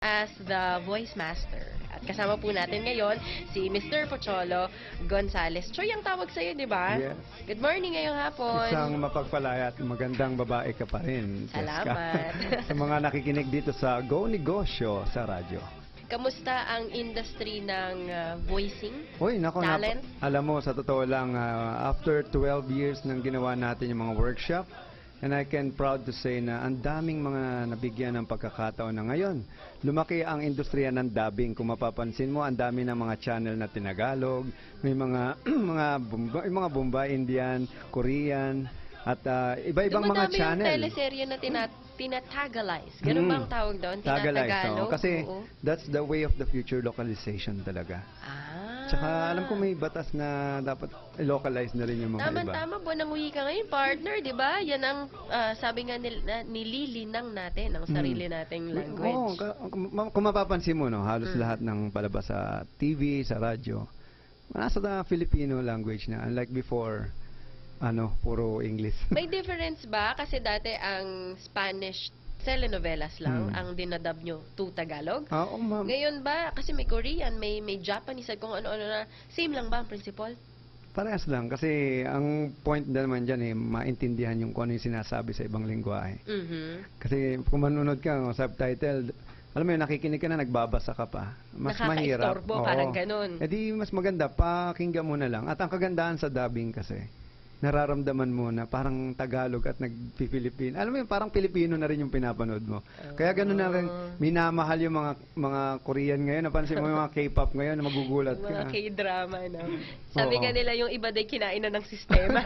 as the voice master. At kasama po natin ngayon si Mr. Pocholo Gonzales. Choy ang tawag sa'yo, di ba? Yes. Good morning ngayong hapon. Isang mapagpalaya at magandang babae ka pa rin. Jessica. Salamat. sa mga nakikinig dito sa Go Negosyo sa radyo. Kamusta ang industry ng uh, voicing? Uy, nako, nap- Talent? alam mo, sa totoo lang, ah, after 12 years nang ginawa natin yung mga workshop, and I can proud to say na ang daming mga nabigyan ng pagkakataon na ngayon. Lumaki ang industriya ng dubbing. Kung mapapansin mo, ang dami ng mga channel na tinagalog, may mga mga Bumba, yung mga Bombay, Indian, Korean, at ah, iba-ibang mga Dumadami channel. yung teleserye na tina- tinatagalize. Ganun Mm. ba ang tawag doon? Tagalize, Tinatagalog? Kasi Oo. that's the way of the future localization talaga. Ah. Tsaka alam ko may batas na dapat i-localize na rin yung mga iba. Tama-tama po ng ka ngayon, partner, di ba? Yan ang ah, sabi nga nil, na, nililinang natin ang sarili nating language. Hmm. Oo, ka- kung, ma- kung mapapansin mo, no, halos Mm. lahat ng palabas sa TV, sa radyo, nasa na Filipino language na. Unlike before, ano, puro English. May difference ba? Kasi dati ang Spanish telenovelas lang Hmm. ang dinadub nyo to Tagalog. Oo, ma'am. Ngayon ba, kasi may Korean, may may Japanese, at kung ano-ano na, same lang ba ang principle? Parehas lang. Kasi ang point na naman dyan, eh, maintindihan yung kung ano yung sinasabi sa ibang lingwahe. Mhm. Kasi kung manunod ka, oh, subtitle, alam mo yun, nakikinig ka na, nagbabasa ka pa. Mas mahirap. Nakakaistorbo, parang ganun. Eh di, mas maganda, pakinggan mo na lang. At ang kagandahan sa dubbing kasi, nararamdaman mo na parang Tagalog at nagpi-Filipino. Alam mo yun, parang Pilipino na rin yung pinapanood mo. Kaya ganun na rin, Ah. minamahal yung mga mga Korean ngayon. Napansin mo yung mga K-pop ngayon, na magugulat Mga ka. K-drama, no? Sabi Oo. nga nila yung iba day kinain na ng sistema.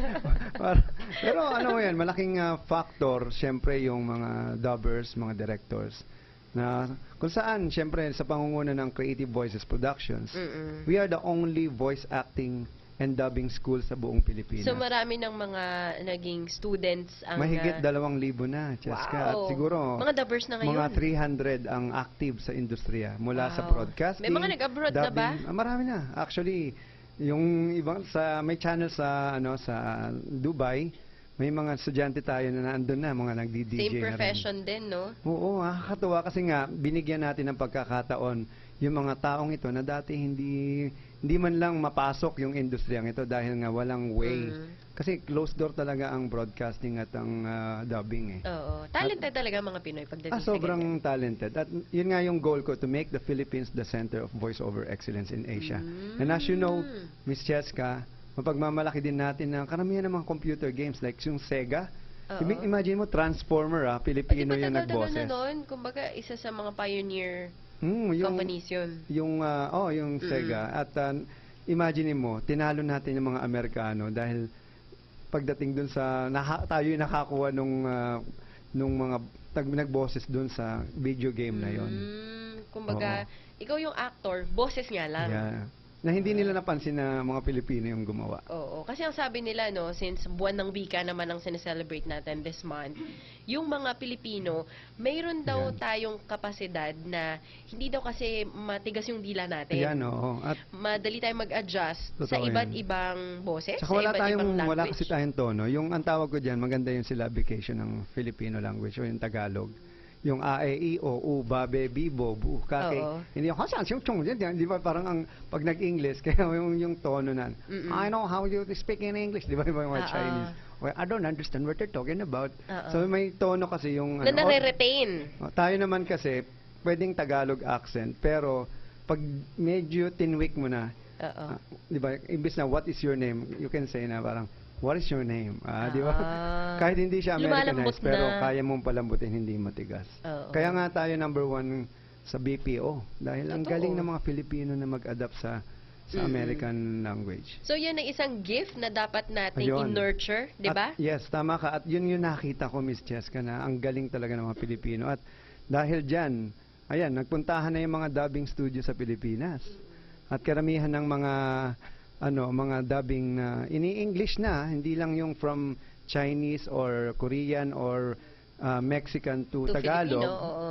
Par- Pero ano mo yan, malaking ah, factor, syempre yung mga dubbers, mga directors, na kung saan, syempre, sa pangunguna ng Creative Voices Productions, Mm-mm. we are the only voice acting and dubbing school sa buong Pilipinas. So marami ng mga naging students ang... Mahigit ah, dalawang libo na, Cheska. At wow. siguro, Mga dubbers na ngayon. mga 300 ang active sa industriya mula sa Wow. broadcasting. May mga nag-abroad na ba? Ah, marami na. Actually, yung ibang sa may channel sa ano sa Dubai, may mga estudyante tayo na naandun na, mga nagdi-DJ Same na rin. profession din, no? Oo, nakakatuwa kasi nga binigyan natin ng pagkakataon yung mga taong ito na dati hindi hindi man lang mapasok yung industriyang ito dahil nga walang way. Mm. Kasi closed door talaga ang broadcasting at ang ah, dubbing eh. Oo. Talented talaga ang mga Pinoy pagdating Ah, sa sobrang ganyan. talented. At yun nga yung goal ko, to make the Philippines the center of voice-over excellence in Asia. Mm. And as you know, Miss Cheska, mapagmamalaki din natin na karamihan ng mga computer games like yung Sega. Oo. Imi- Imagine mo, Transformer ah, Pilipino yung tagal-tagal na nagboses. noon? Kumbaga, isa sa mga pioneer Mm, yung, companies yun. yung, ah, oh, yung Sega. At ah, imagine mo, tinalo natin yung mga Amerikano dahil pagdating dun sa, naha, tayo yung nakakuha nung, ah, nung mga tag, nagboses dun sa video game na yon. Mm, kumbaga, ikaw yung actor, boses nga lang. Yeah. Na hindi nila napansin na mga Pilipino yung gumawa. Oo. Kasi ang sabi nila, no, since buwan ng wika naman ang sineselebrate natin this month, yung mga Pilipino, mayroon daw Ayan. tayong kapasidad na hindi daw kasi matigas yung dila natin. Ayan, oo. At Madali tayong mag-adjust sa iba't yan. ibang boses, saka sa wala iba't tayong, ibang wala language. kasi tayong tono. Yung ang tawag ko dyan, maganda yung syllabication ng Filipino language o yung Tagalog. Yung a, e, o, u, ba, be, bi, bo, bu, kake. Oo. Hindi yung hasan, yung chung, di ba parang ang, pag nag-English, kaya yung, yung tono na, Mm-mm. I know how you speak in English, di ba yung mga Oo. Chinese. Well, I don't understand what you're talking about. Oo. So may tono kasi yung, Na ano, nare-retain. Oh, tayo naman kasi, pwedeng Tagalog accent, pero pag medyo tinwik mo na, Oo. ah, di ba, imbis na what is your name, you can say na parang, what is your name? Ah, di ba? Ah. Kahit hindi siya Lumalambot Americanized, pero na. kaya mong palambutin, hindi matigas. Oo. Kaya nga tayo number one sa BPO, dahil ang Totoo. galing ng mga Pilipino na mag-adapt sa sa Mm-mm. American language. So, yun ang isang gift na dapat nating Ayun. i-nurture, di ba? At yes, tama ka. At yun yung nakita ko, Miss Cheska, na ang galing talaga ng mga Pilipino. At dahil dyan, ayan, nagpuntahan na yung mga dubbing studio sa Pilipinas. At karamihan ng mga ano, mga dubbing na ini-English na, hindi lang yung from Chinese or Korean or uh, Mexican to, To Tagalog. Filipino, oo.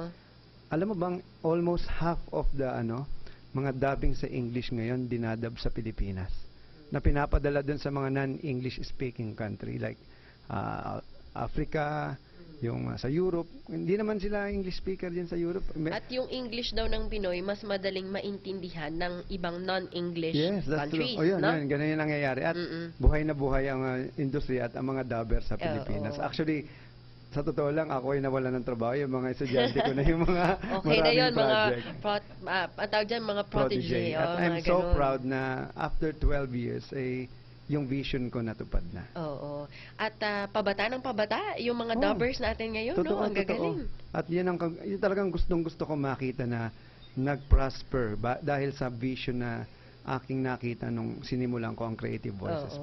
Alam mo bang almost half of the ano, mga dubbing sa English ngayon dinadub sa Pilipinas. Na pinapadala dun sa mga non-English speaking country like uh, Africa, yung ah, sa Europe. Hindi naman sila English speaker din sa Europe. May- At yung English daw ng Pinoy, mas madaling maintindihan ng ibang non-English Yes, that's countries. true. O yun, no? yun, ganun yung nangyayari. At Mm-mm. buhay na buhay ang uh, industry at ang mga dubber sa. Pilipinas. Actually, sa totoo lang, ako ay nawala ng trabaho. Yung mga estudyante ko na yung mga Okay na maraming yun, mga, project. pro, ah, ang tawag dyan, mga protege. protege. oh, At I'm mga so ganun. proud na after 12 years, eh, yung vision ko natupad na. Oo. At ah, pabata ng pabata, yung mga Oo. dubbers natin ngayon, no? Ang gagaling. At yun ang yun talagang gustong gusto ko makita na nag-prosper ba, dahil sa vision na aking nakita nung sinimulan ko ang Creative Voices Oo.